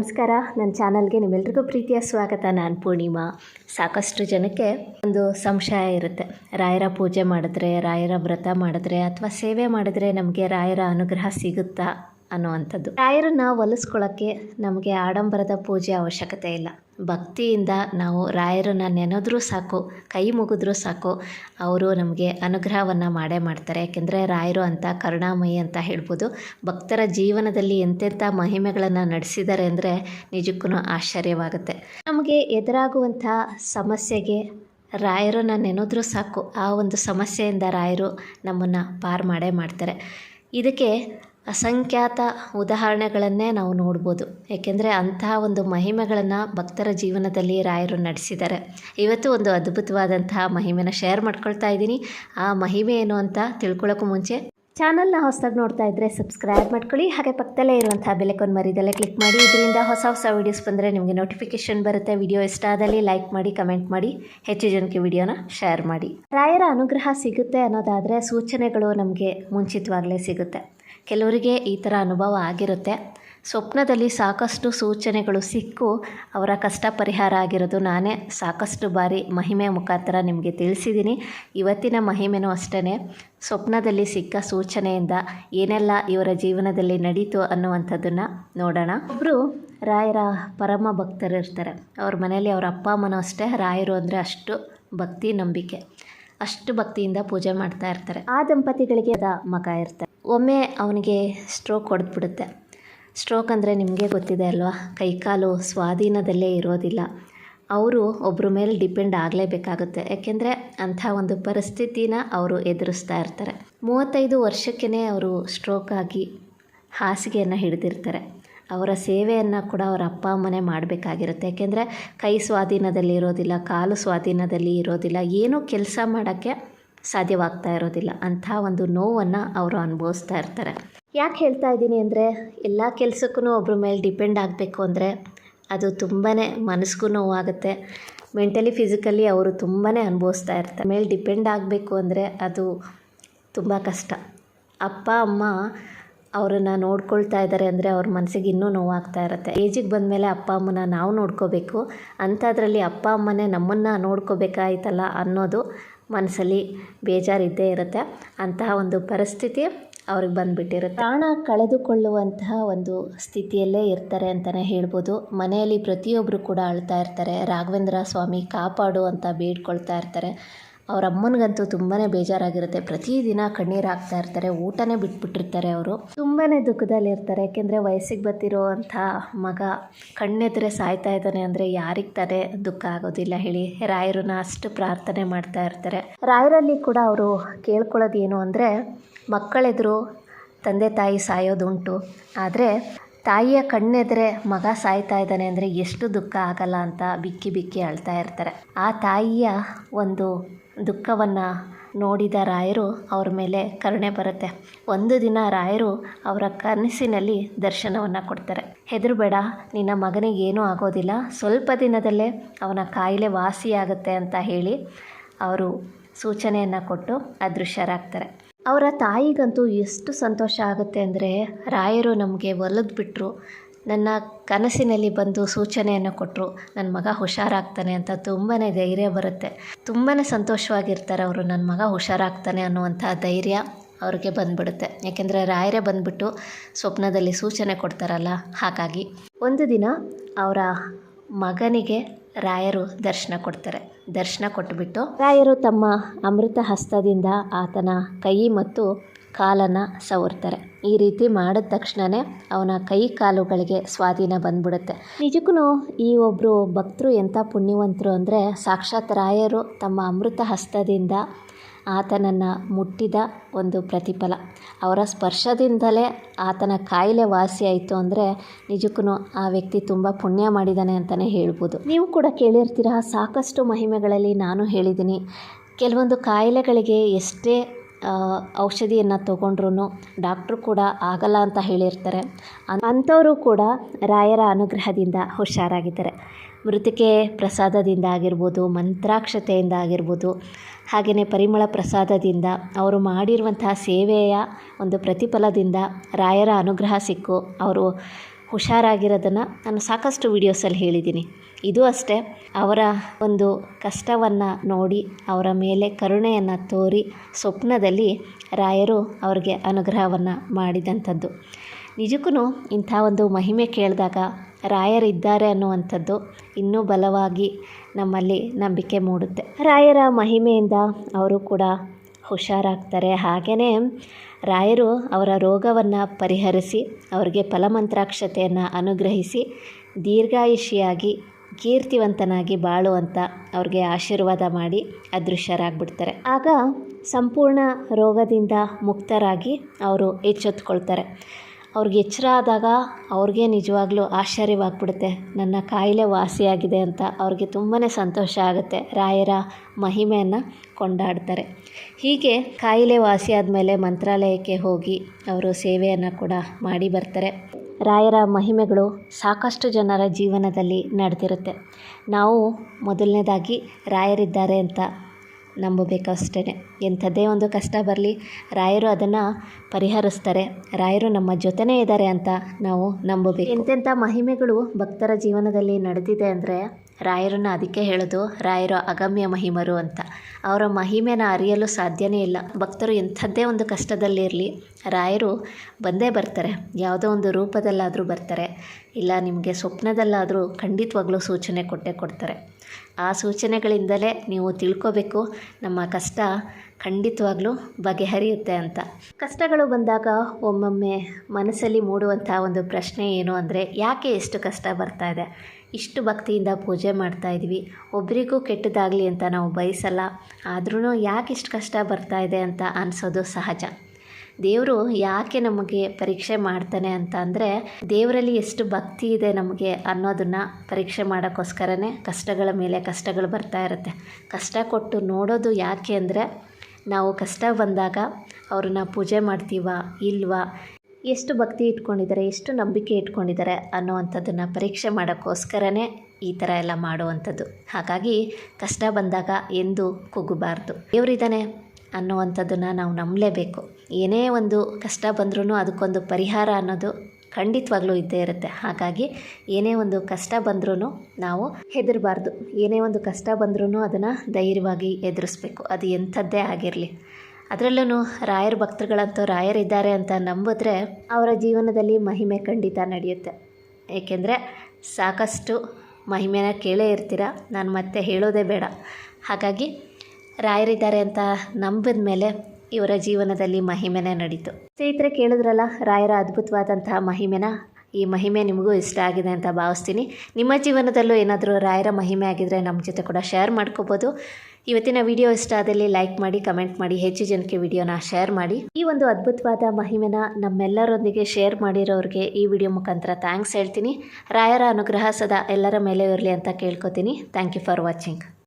ನಮಸ್ಕಾರ. ನನ್ನ ಚಾನಲ್ಗೆ ನಿಮ್ಮೆಲ್ರಿಗೂ ಪ್ರೀತಿಯ ಸ್ವಾಗತ. ನಾನು ಪೂರ್ಣಿಮಾ. ಸಾಕಷ್ಟು ಜನಕ್ಕೆ ಒಂದು ಸಂಶಯ ಇರುತ್ತೆ. ರಾಯರ ಪೂಜೆ ಮಾಡಿದ್ರೆ, ರಾಯರ ವ್ರತ ಮಾಡಿದ್ರೆ ಅಥವಾ ಸೇವೆ ಮಾಡಿದ್ರೆ ನಮಗೆ ರಾಯರ ಅನುಗ್ರಹ ಸಿಗುತ್ತಾ ಅನ್ನುವಂಥದ್ದು. ರಾಯರನ್ನ ಒಲಿಸ್ಕೊಳ್ಳೋಕ್ಕೆ ನಮಗೆ ಆಡಂಬರದ ಪೂಜೆ ಅವಶ್ಯಕತೆ ಇಲ್ಲ. ಭಕ್ತಿಯಿಂದ ನಾವು ರಾಯರನ್ನು ನೆನೆದ್ರೂ ಸಾಕು, ಕೈ ಮುಗಿದ್ರೂ ಸಾಕು, ಅವರು ನಮಗೆ ಅನುಗ್ರಹವನ್ನು ಮಾಡೇ ಮಾಡ್ತಾರೆ. ಯಾಕೆಂದರೆ ರಾಯರು ಅಂತ, ಕರುಣಾಮಯಿ ಅಂತ ಹೇಳ್ಬೋದು. ಭಕ್ತರ ಜೀವನದಲ್ಲಿ ಎಂತೆಂಥ ಮಹಿಮೆಗಳನ್ನು ನಡೆಸಿದ್ದಾರೆ ಅಂದರೆ ನಿಜಕ್ಕೂ ಆಶ್ಚರ್ಯವಾಗುತ್ತೆ. ನಮಗೆ ಎದುರಾಗುವಂಥ ಸಮಸ್ಯೆಗೆ ರಾಯರನ್ನು ನೆನೆದ್ರೂ ಸಾಕು. ಆ ಒಂದು ಸಮಸ್ಯೆಯಿಂದ ರಾಯರು ನಮ್ಮನ್ನು ಪಾರು ಮಾಡೇ ಮಾಡ್ತಾರೆ. ಇದಕ್ಕೆ ಅಸಂಖ್ಯಾತ ಉದಾಹರಣೆಗಳನ್ನೇ ನಾವು ನೋಡ್ಬೋದು. ಏಕೆಂದರೆ ಅಂತಹ ಒಂದು ಮಹಿಮೆಗಳನ್ನು ಭಕ್ತರ ಜೀವನದಲ್ಲಿ ರಾಯರು ನಡೆಸಿದ್ದಾರೆ. ಇವತ್ತು ಒಂದು ಅದ್ಭುತವಾದಂತಹ ಮಹಿಮೆನ ಶೇರ್ ಮಾಡ್ಕೊಳ್ತಾ ಇದ್ದೀನಿ. ಆ ಮಹಿಮೆ ಏನು ಅಂತ ತಿಳ್ಕೊಳ್ಳೋಕ್ಕೂ ಮುಂಚೆ ಚಾನಲ್ನ ಹೊಸದಾಗಿ ನೋಡ್ತಾ ಇದ್ದರೆ ಸಬ್ಸ್ಕ್ರೈಬ್ ಮಾಡ್ಕೊಳ್ಳಿ. ಹಾಗೆ ಪಕ್ಕದಲ್ಲೇ ಇರುವಂತಹ ಬೆಲೆಕೊಂಡು ಮರಿದಲ್ಲೇ ಕ್ಲಿಕ್ ಮಾಡಿ. ಇದರಿಂದ ಹೊಸ ಹೊಸ ವೀಡಿಯೋಸ್ ಬಂದರೆ ನಿಮಗೆ ನೋಟಿಫಿಕೇಶನ್ ಬರುತ್ತೆ. ವಿಡಿಯೋ ಇಷ್ಟ ಆದಲ್ಲಿ ಲೈಕ್ ಮಾಡಿ ಕಮೆಂಟ್ ಮಾಡಿ, ಹೆಚ್ಚು ಜನಕ್ಕೆ ವಿಡಿಯೋನ ಶೇರ್ ಮಾಡಿ. ರಾಯರ ಅನುಗ್ರಹ ಸಿಗುತ್ತೆ ಅನ್ನೋದಾದರೆ ಸೂಚನೆಗಳು ನಮಗೆ ಮುಂಚಿತವಾಗಲೇ ಸಿಗುತ್ತೆ. ಕೆಲವರಿಗೆ ಈ ಥರ ಅನುಭವ ಆಗಿರುತ್ತೆ. ಸ್ವಪ್ನದಲ್ಲಿ ಸಾಕಷ್ಟು ಸೂಚನೆಗಳು ಸಿಕ್ಕು, ಅವರ ಕಷ್ಟ ಪರಿಹಾರ ಆಗಿರೋದು ನಾನೇ. ಸಾಕಷ್ಟು ಬಾರಿ ಮಹಿಮೆ ಮುಖಾಂತರ ನಿಮಗೆ ತಿಳಿಸಿದ್ದೀನಿ ಇವತ್ತಿನ ಮಹಿಮೆನೂ ಅಷ್ಟೇ ಸ್ವಪ್ನದಲ್ಲಿ ಸಿಕ್ಕ ಸೂಚನೆಯಿಂದ ಏನೆಲ್ಲ ಇವರ ಜೀವನದಲ್ಲಿ ನಡೀತು ಅನ್ನುವಂಥದ್ದನ್ನು ನೋಡೋಣ. ಒಬ್ಬರು ರಾಯರ ಪರಮ ಭಕ್ತರು ಇರ್ತಾರೆ. ಅವ್ರ ಮನೆಯಲ್ಲಿ ಅವರ ಅಪ್ಪ, ಅಮ್ಮನೂ ಅಷ್ಟೇ. ರಾಯರು ಅಂದರೆ ಅಷ್ಟು ಭಕ್ತಿ, ನಂಬಿಕೆ. ಅಷ್ಟು ಭಕ್ತಿಯಿಂದ ಪೂಜೆ ಮಾಡ್ತಾ ಇರ್ತಾರೆ. ಆ ದಂಪತಿಗಳಿಗೆ ಅದ ಮಗ ಇರ್ತಾರೆ. ಒಮ್ಮೆ ಅವನಿಗೆ ಸ್ಟ್ರೋಕ್ ಹೊಡೆದ್ಬಿಡುತ್ತೆ. ಸ್ಟ್ರೋಕ್ ಅಂದರೆ ನಿಮಗೆ ಗೊತ್ತಿದೆ ಅಲ್ವಾ? ಕೈಕಾಲು ಸ್ವಾಧೀನದಲ್ಲೇ ಇರೋದಿಲ್ಲ. ಅವರು ಒಬ್ಬರ ಮೇಲೆ ಡಿಪೆಂಡ್ ಆಗಲೇಬೇಕಾಗುತ್ತೆ. ಯಾಕೆಂದರೆ ಅಂಥ ಒಂದು ಪರಿಸ್ಥಿತಿನ ಅವರು ಎದುರಿಸ್ತಾ ಇರ್ತಾರೆ. ಮೂವತ್ತೈದು ವರ್ಷಕ್ಕೇ ಅವರು ಸ್ಟ್ರೋಕ್ ಆಗಿ ಹಾಸಿಗೆಯನ್ನು ಹಿಡಿದಿರ್ತಾರೆ. ಅವರ ಸೇವೆಯನ್ನು ಕೂಡ ಅವರ ಅಪ್ಪ ಅಮ್ಮನೇ ಮಾಡಬೇಕಾಗಿರುತ್ತೆ. ಯಾಕೆಂದರೆ ಕೈ ಸ್ವಾಧೀನದಲ್ಲಿ ಇರೋದಿಲ್ಲ, ಕಾಲು ಸ್ವಾಧೀನದಲ್ಲಿ ಇರೋದಿಲ್ಲ. ಏನೂ ಕೆಲಸ ಮಾಡೋಕ್ಕೆ ಸಾಧ್ಯವಾಗ್ತಾ ಇರೋದಿಲ್ಲ. ಅಂಥ ಒಂದು ನೋವನ್ನು ಅವರು ಅನುಭವಿಸ್ತಾ ಇರ್ತಾರೆ. ಯಾಕೆ ಹೇಳ್ತಾ ಇದ್ದೀನಿ ಅಂದರೆ, ಎಲ್ಲ ಕೆಲಸಕ್ಕೂ ಒಬ್ಬರ ಮೇಲೆ ಡಿಪೆಂಡ್ ಆಗಬೇಕು ಅಂದರೆ, ಅದು ತುಂಬಾ ಮನಸ್ಸಿಗೂ ನೋವಾಗುತ್ತೆ. ಮೆಂಟಲಿ, ಫಿಸಿಕಲಿ ಅವರು ತುಂಬಾ ಅನುಭವಿಸ್ತಾ ಇರ್ತಾರೆ. ಮೇಲೆ ಡಿಪೆಂಡ್ ಆಗಬೇಕು ಅಂದರೆ ಅದು ತುಂಬ ಕಷ್ಟ. ಅಪ್ಪ, ಅಮ್ಮ ಅವರನ್ನು ನೋಡ್ಕೊಳ್ತಾ ಇದ್ದಾರೆ ಅಂದರೆ ಅವ್ರ ಮನಸ್ಸಿಗೆ ಇನ್ನೂ ನೋವಾಗ್ತಾ ಇರುತ್ತೆ. ಏಜಿಗೆ ಬಂದಮೇಲೆ ಅಪ್ಪ, ಅಮ್ಮನ ನಾವು ನೋಡ್ಕೋಬೇಕು. ಅಂಥದ್ರಲ್ಲಿ ಅಪ್ಪ, ಅಮ್ಮನೇ ನಮ್ಮನ್ನು ನೋಡ್ಕೋಬೇಕಾಯ್ತಲ್ಲ ಅನ್ನೋದು ಮನಸ್ಸಲ್ಲಿ ಬೇಜಾರಿದ್ದೇ ಇರುತ್ತೆ. ಅಂತಹ ಒಂದು ಪರಿಸ್ಥಿತಿ ಅವ್ರಿಗೆ ಬಂದುಬಿಟ್ಟಿರುತ್ತೆ. ಪ್ರಾಣ ಕಳೆದುಕೊಳ್ಳುವಂತಹ ಒಂದು ಸ್ಥಿತಿಯಲ್ಲೇ ಇರ್ತಾರೆ ಅಂತಲೇ ಹೇಳ್ಬೋದು. ಮನೆಯಲ್ಲಿ ಪ್ರತಿಯೊಬ್ಬರು ಕೂಡ ಅಳ್ತಾ ಇರ್ತಾರೆ. ರಾಘವೇಂದ್ರ ಸ್ವಾಮಿ ಕಾಪಾಡು ಅಂತ ಬೇಡ್ಕೊಳ್ತಾ ಇರ್ತಾರೆ. ಅವ್ರ ಅಮ್ಮನಿಗಂತೂ ತುಂಬಾ ಬೇಜಾರಾಗಿರುತ್ತೆ. ಪ್ರತಿದಿನ ಕಣ್ಣೀರು ಹಾಕ್ತಾ ಇರ್ತಾರೆ, ಊಟನೇ ಬಿಟ್ಬಿಟ್ಟಿರ್ತಾರೆ ಅವರು. ತುಂಬಾ ದುಃಖದಲ್ಲಿರ್ತಾರೆ ಯಾಕೆಂದರೆ ವಯಸ್ಸಿಗೆ ಬತ್ತಿರೋವಂಥ ಮಗ ಕಣ್ಣೆದುರೆ ಸಾಯ್ತಾ ಇದ್ದಾನೆ ಅಂದರೆ ಯಾರಿಗೆ ತಾನೇ ದುಃಖ ಆಗೋದಿಲ್ಲ ಹೇಳಿ. ರಾಯರನ್ನ ಅಷ್ಟು ಪ್ರಾರ್ಥನೆ ಮಾಡ್ತಾ ಇರ್ತಾರೆ. ರಾಯರಲ್ಲಿ ಕೂಡ ಅವರು ಕೇಳ್ಕೊಳ್ಳೋದು ಏನು ಅಂದರೆ ಮಕ್ಕಳೆದುರು ತಂದೆ ತಾಯಿ ಸಾಯೋದುಂಟು. ಆದರೆ ತಾಯಿಯ ಕಣ್ಣೆದ್ರೆ ಮಗ ಸಾಯ್ತಾ ಇದ್ದಾನೆ ಅಂದರೆ ಎಷ್ಟು ದುಃಖ ಆಗಲ್ಲ ಅಂತ ಬಿಕ್ಕಿ ಬಿಕ್ಕಿ ಅಳ್ತಾ ಇರ್ತಾರೆ. ಆ ತಾಯಿಯ ಒಂದು ದುಃಖವನ್ನು ನೋಡಿದ ರಾಯರು ಅವ್ರ ಮೇಲೆ ಕರುಣೆ ಬರುತ್ತೆ. ಒಂದು ದಿನ ರಾಯರು ಅವರ ಕನಸಿನಲ್ಲಿ ದರ್ಶನವನ್ನು ಕೊಡ್ತಾರೆ. ಹೆದರಬೇಡ ನಿನ್ನ ಮಗನಿಗೆ ಏನೂ ಆಗೋದಿಲ್ಲ. ಸ್ವಲ್ಪ ದಿನದಲ್ಲೇ ಅವನ ಕಾಯಿಲೆ ವಾಸಿಯಾಗುತ್ತೆ ಅಂತ ಹೇಳಿ ಅವರು ಸೂಚನೆಯನ್ನು ಕೊಟ್ಟು ಅದೃಶ್ಯರಾಗ್ತಾರೆ. ಅವರ ತಾಯಿಗಂತೂ ಎಷ್ಟು ಸಂತೋಷ ಆಗುತ್ತೆ ಅಂದರೆ ರಾಯರು ನಮಗೆ ಒಲಿದು ಬಿಟ್ಟರು ನನ್ನ ಕನಸಿನಲ್ಲಿ ಬಂದು ಸೂಚನೆಯನ್ನು ಕೊಟ್ಟರು ನನ್ನ ಮಗ ಹುಷಾರಾಗ್ತಾನೆ ಅಂತ ತುಂಬಾ ಧೈರ್ಯ ಬರುತ್ತೆ. ತುಂಬಾ ಸಂತೋಷವಾಗಿರ್ತಾರೆ ಅವರು. ನನ್ನ ಮಗ ಹುಷಾರಾಗ್ತಾನೆ ಅನ್ನುವಂಥ ಧೈರ್ಯ ಅವ್ರಿಗೆ ಬಂದ್ಬಿಡುತ್ತೆ. ಯಾಕೆಂದರೆ ರಾಯರೇ ಬಂದುಬಿಟ್ಟು ಸ್ವಪ್ನದಲ್ಲಿ ಸೂಚನೆ ಕೊಡ್ತಾರಲ್ಲ, ಹಾಗಾಗಿ. ಒಂದು ದಿನ ಅವರ ಮಗನಿಗೆ ರಾಯರು ದರ್ಶನ ಕೊಡ್ತಾರೆ. ದರ್ಶನ ಕೊಟ್ಟುಬಿಟ್ಟು ರಾಯರು ತಮ್ಮ ಅಮೃತ ಹಸ್ತದಿಂದ ಆತನ ಕೈ ಮತ್ತು ಕಾಲನ್ನು ಸವರ್ತಾರೆ. ಈ ರೀತಿ ಮಾಡಿದ ತಕ್ಷಣವೇ ಅವನ ಕೈ ಕಾಲುಗಳಿಗೆ ಸ್ವಾಧೀನ ಬಂದ್ಬಿಡುತ್ತೆ. ನಿಜಕ್ಕೂ ಈ ಒಬ್ಬರು ಭಕ್ತರು ಎಂಥ ಪುಣ್ಯವಂತರು ಅಂದರೆ ಸಾಕ್ಷಾತ್ ರಾಯರು ತಮ್ಮ ಅಮೃತ ಹಸ್ತದಿಂದ ಆತನನ್ನು ಮುಟ್ಟಿದ ಒಂದು ಪ್ರತಿಫಲ. ಅವರ ಸ್ಪರ್ಶದಿಂದಲೇ ಆತನ ಕಾಯಿಲೆ ವಾಸಿಯಾಯಿತು ಅಂದರೆ ನಿಜಕ್ಕೂ ಆ ವ್ಯಕ್ತಿ ತುಂಬ ಪುಣ್ಯ ಮಾಡಿದ್ದಾನೆ ಅಂತಲೇ ಹೇಳ್ಬೋದು. ನೀವು ಕೂಡ ಕೇಳಿರ್ತೀರ, ಸಾಕಷ್ಟು ಮಹಿಮೆಗಳಲ್ಲಿ ನಾನು ಹೇಳಿದ್ದೀನಿ. ಕೆಲವೊಂದು ಕಾಯಿಲೆಗಳಿಗೆ ಎಷ್ಟೇ ಔಷಧಿಯನ್ನು ತೊಗೊಂಡ್ರೂ ಡಾಕ್ಟ್ರು ಕೂಡ ಆಗಲ್ಲ ಅಂತ ಹೇಳಿರ್ತಾರೆ. ಅಂಥವರು ಕೂಡ ರಾಯರ ಅನುಗ್ರಹದಿಂದ ಹುಷಾರಾಗಿದ್ದಾರೆ. ಮೃತಿಕೆ ಪ್ರಸಾದದಿಂದ ಆಗಿರ್ಬೋದು, ಮಂತ್ರಾಕ್ಷತೆಯಿಂದ ಆಗಿರ್ಬೋದು ಹಾಗೆಯೇ ಪರಿಮಳ ಪ್ರಸಾದದಿಂದ ಅವರು ಮಾಡಿರುವಂತಹ ಸೇವೆಯ ಒಂದು ಪ್ರತಿಫಲದಿಂದ ರಾಯರ ಅನುಗ್ರಹ ಸಿಕ್ಕು. ಅವರು ಹುಷಾರಾಗಿರೋದನ್ನು ನಾನು ಸಾಕಷ್ಟು ವೀಡಿಯೋಸಲ್ಲಿ ಹೇಳಿದ್ದೀನಿ. ಇದು ಅಷ್ಟೇ. ಅವರ ಒಂದು ಕಷ್ಟವನ್ನು ನೋಡಿ, ಅವರ ಮೇಲೆ ಕರುಣೆಯನ್ನು ತೋರಿ ಸ್ವಪ್ನದಲ್ಲಿ ರಾಯರು ಅವರಿಗೆ ಅನುಗ್ರಹವನ್ನು ಮಾಡಿದಂಥದ್ದು. ನಿಜಕ್ಕೂ ಇಂಥ ಒಂದು ಮಹಿಮೆ ಕೇಳಿದಾಗ ರಾಯರಿದ್ದಾರೆ ಅನ್ನುವಂಥದ್ದು ಇನ್ನೂ ಬಲವಾಗಿ ನಮ್ಮಲ್ಲಿ ನಂಬಿಕೆ ಮೂಡುತ್ತೆ. ರಾಯರ ಮಹಿಮೆಯಿಂದ ಅವರು ಕೂಡ ಹುಷಾರಾಗ್ತಾರೆ. ಹಾಗೆಯೇ ರಾಯರು ಅವರ ರೋಗವನ್ನು ಪರಿಹರಿಸಿ, ಅವರಿಗೆ ಫಲಮಂತ್ರಾಕ್ಷತೆಯನ್ನು ಅನುಗ್ರಹಿಸಿ, ದೀರ್ಘಾಯುಷಿಯಾಗಿ, ಕೀರ್ತಿವಂತನಾಗಿ ಬಾಳುವಂತ ಅವ್ರಿಗೆ ಆಶೀರ್ವಾದ ಮಾಡಿ ಅದೃಶ್ಯರಾಗ್ಬಿಡ್ತಾರೆ. ಆಗ ಸಂಪೂರ್ಣ ರೋಗದಿಂದ ಮುಕ್ತರಾಗಿ ಅವರು ಎಚ್ಚೆತ್ಕೊಳ್ತಾರೆ. ಅವ್ರಿಗೆ ಎಚ್ಚರ ಆದಾಗ ಅವ್ರಿಗೆ ನಿಜವಾಗ್ಲೂ ಆಶ್ಚರ್ಯವಾಗ್ಬಿಡುತ್ತೆ. ನನ್ನ ಕಾಯಿಲೆ ವಾಸಿಯಾಗಿದೆ ಅಂತ ಅವ್ರಿಗೆ ತುಂಬಾ ಸಂತೋಷ ಆಗುತ್ತೆ. ರಾಯರ ಮಹಿಮೆಯನ್ನು ಕೊಂಡಾಡ್ತಾರೆ. ಹೀಗೆ ಕಾಯಿಲೆ ವಾಸಿಯಾದಮೇಲೆ ಮಂತ್ರಾಲಯಕ್ಕೆ ಹೋಗಿ ಅವರು ಸೇವೆಯನ್ನು ಕೂಡ ಮಾಡಿ ಬರ್ತಾರೆ. ರಾಯರ ಮಹಿಮೆಗಳು ಸಾಕಷ್ಟು ಜನರ ಜೀವನದಲ್ಲಿ ನಡೆದಿರುತ್ತೆ. ನಾವು ಮೊದಲನೇದಾಗಿ ರಾಯರಿದ್ದಾರೆ ಅಂತ ನಂಬಬೇಕು ಅಷ್ಟೇ ಎಂಥದ್ದೇ ಒಂದು ಕಷ್ಟ ಬರಲಿ, ರಾಯರು ಅದನ್ನು ಪರಿಹರಿಸ್ತಾರೆ. ರಾಯರು ನಮ್ಮ ಜೊತೆನೇ ಇದ್ದಾರೆ ಅಂತ ನಾವು ನಂಬಬೇಕು. ಎಂತೆಂಥ ಮಹಿಮೆಗಳು ಭಕ್ತರ ಜೀವನದಲ್ಲಿ ನಡೆದಿದೆ ಅಂದರೆ ರಾಯರನ್ನ ಅದಕ್ಕೆ ಹೇಳೋದು, ರಾಯರು ಅಗಮ್ಯ ಮಹಿಮರು ಅಂತ. ಅವರ ಮಹಿಮೆನ ಅರಿಯಲು ಸಾಧ್ಯನೇ ಇಲ್ಲ. ಭಕ್ತರು ಎಂಥದ್ದೇ ಒಂದು ಕಷ್ಟದಲ್ಲಿರಲಿ. ರಾಯರು ಬಂದೇ ಬರ್ತಾರೆ. ಯಾವುದೋ ಒಂದು ರೂಪದಲ್ಲಾದರೂ ಬರ್ತಾರೆ. ಇಲ್ಲ, ನಿಮಗೆ ಸ್ವಪ್ನದಲ್ಲಾದರೂ ಖಂಡಿತವಾಗ್ಲೂ ಸೂಚನೆ ಕೊಟ್ಟೇ ಕೊಡ್ತಾರೆ. ಆ ಸೂಚನೆಗಳಿಂದಲೇ ನೀವು ತಿಳ್ಕೋಬೇಕು. ನಮ್ಮ ಕಷ್ಟ ಖಂಡಿತವಾಗ್ಲೂ ಬಗೆಹರಿಯುತ್ತೆ ಅಂತ. ಕಷ್ಟಗಳು ಬಂದಾಗ ಒಮ್ಮೊಮ್ಮೆ ಮನಸ್ಸಲ್ಲಿ ಮೂಡುವಂಥ ಒಂದು ಪ್ರಶ್ನೆ ಏನು ಅಂದರೆ, ಯಾಕೆ ಎಷ್ಟು ಕಷ್ಟ ಬರ್ತಾ ಇದೆ? ಇಷ್ಟು ಭಕ್ತಿಯಿಂದ ಪೂಜೆ ಮಾಡ್ತಾ ಇದ್ವಿ. ಒಬ್ರಿಗೂ ಕೆಟ್ಟದಾಗಲಿ ಅಂತ ನಾವು ಬಯಸಲ್ಲ. ಆದ್ರೂ ಯಾಕೆ ಇಷ್ಟು ಕಷ್ಟ ಬರ್ತಾ ಇದೆ ಅಂತ ಅನಿಸೋದು ಸಹಜ. ದೇವರು ಯಾಕೆ ನಮಗೆ ಪರೀಕ್ಷೆ ಮಾಡ್ತಾನೆ ಅಂತ ಅಂದರೆ, ದೇವರಲ್ಲಿ ಎಷ್ಟು ಭಕ್ತಿ ಇದೆ ನಮಗೆ ಅನ್ನೋದನ್ನು ಪರೀಕ್ಷೆ ಮಾಡೋಕ್ಕೋಸ್ಕರನೇ ಕಷ್ಟಗಳ ಮೇಲೆ ಕಷ್ಟಗಳು ಬರ್ತಾ ಇರುತ್ತೆ. ಕಷ್ಟ ಕೊಟ್ಟು ನೋಡೋದು ಯಾಕೆ ಅಂದರೆ, ನಾವು ಕಷ್ಟ ಬಂದಾಗ ಅವ್ರನ್ನ ಪೂಜೆ ಮಾಡ್ತೀವಾ, ಇಲ್ವಾ ಎಷ್ಟು ಭಕ್ತಿ ಇಟ್ಕೊಂಡಿದ್ದಾರೆ, ಎಷ್ಟು ನಂಬಿಕೆ ಇಟ್ಕೊಂಡಿದ್ದಾರೆ ಅನ್ನೋವಂಥದ್ದನ್ನು ಪರೀಕ್ಷೆ ಮಾಡೋಕ್ಕೋಸ್ಕರನೇ ಈ ಥರ ಎಲ್ಲ ಮಾಡುವಂಥದ್ದು. ಹಾಗಾಗಿ ಕಷ್ಟ ಬಂದಾಗ ಎಂದು ಕುಗ್ಗಬಾರ್ದು ದೇವರಿದ್ದಾನೆ ಅನ್ನುವಂಥದ್ದನ್ನು ನಾವು ನಂಬಲೇಬೇಕು. ಏನೇ ಒಂದು ಕಷ್ಟ ಬಂದ್ರೂ ಅದಕ್ಕೊಂದು ಪರಿಹಾರ ಅನ್ನೋದು ಖಂಡಿತವಾಗ್ಲೂ ಇದ್ದೇ ಇರುತ್ತೆ. ಹಾಗಾಗಿ ಏನೇ ಒಂದು ಕಷ್ಟ ಬಂದ್ರೂ ನಾವು ಹೆದರಬಾರ್ದು. ಏನೇ ಒಂದು ಕಷ್ಟ ಬಂದ್ರೂ ಅದನ್ನು ಧೈರ್ಯವಾಗಿ ಎದುರಿಸ್ಬೇಕು. ಅದು ಎಂಥದ್ದೇ ಆಗಿರಲಿ. ಅದರಲ್ಲೂ ರಾಯರ ಭಕ್ತರುಗಳಂತೂ ರಾಯರಿದ್ದಾರೆ ಅಂತ ನಂಬಿದ್ರೆ ಅವರ ಜೀವನದಲ್ಲಿ ಮಹಿಮೆ ಖಂಡಿತ ನಡೆಯುತ್ತೆ. ಏಕೆಂದರೆ ಸಾಕಷ್ಟು ಮಹಿಮೆನ ಕೇಳೇ ಇರ್ತೀರ, ನಾನು ಮತ್ತೆ ಹೇಳೋದೇ ಬೇಡ. ಹಾಗಾಗಿ ರಾಯರಿದ್ದಾರೆ ಅಂತ ನಂಬಿದ ಮೇಲೆ ಇವರ ಜೀವನದಲ್ಲಿ ಮಹಿಮೆನೇ ನಡೀತು. ಸ್ನೇಹಿತರೆ, ಕೇಳಿದ್ರಲ್ಲ, ರಾಯರ ಅದ್ಭುತವಾದಂತಹ ಮಹಿಮೆನ ಈ ಮಹಿಮೆ ನಿಮಗೂ ಇಷ್ಟ ಆಗಿದೆ ಅಂತ ಭಾವಿಸ್ತೀನಿ. ನಿಮ್ಮ ಜೀವನದಲ್ಲೂ ಏನಾದರೂ ರಾಯರ ಮಹಿಮೆ ಆಗಿದ್ದರೆ ನಮ್ಮ ಜೊತೆ ಕೂಡ ಶೇರ್ ಮಾಡ್ಕೋಬೋದು. ಇವತ್ತಿನ ವಿಡಿಯೋ ಇಷ್ಟ ಆದಲ್ಲಿ ಲೈಕ್ ಮಾಡಿ, ಕಮೆಂಟ್ ಮಾಡಿ, ಹೆಚ್ಚು ಜನಕ್ಕೆ ವಿಡಿಯೋನ ಶೇರ್ ಮಾಡಿ. ಈ ಒಂದು ಅದ್ಭುತವಾದ ಮಹಿಮೆನ ನಮ್ಮೆಲ್ಲರೊಂದಿಗೆ ಶೇರ್ ಮಾಡಿರೋರಿಗೆ ಈ ವಿಡಿಯೋ ಮುಖಾಂತರ ಥ್ಯಾಂಕ್ಸ್ ಹೇಳ್ತೀನಿ. ರಾಯರ ಅನುಗ್ರಹ ಸದಾ ಎಲ್ಲರ ಮೇಲೆ ಇರಲಿ ಅಂತ ಕೇಳ್ಕೊತೀನಿ. Thank you for watching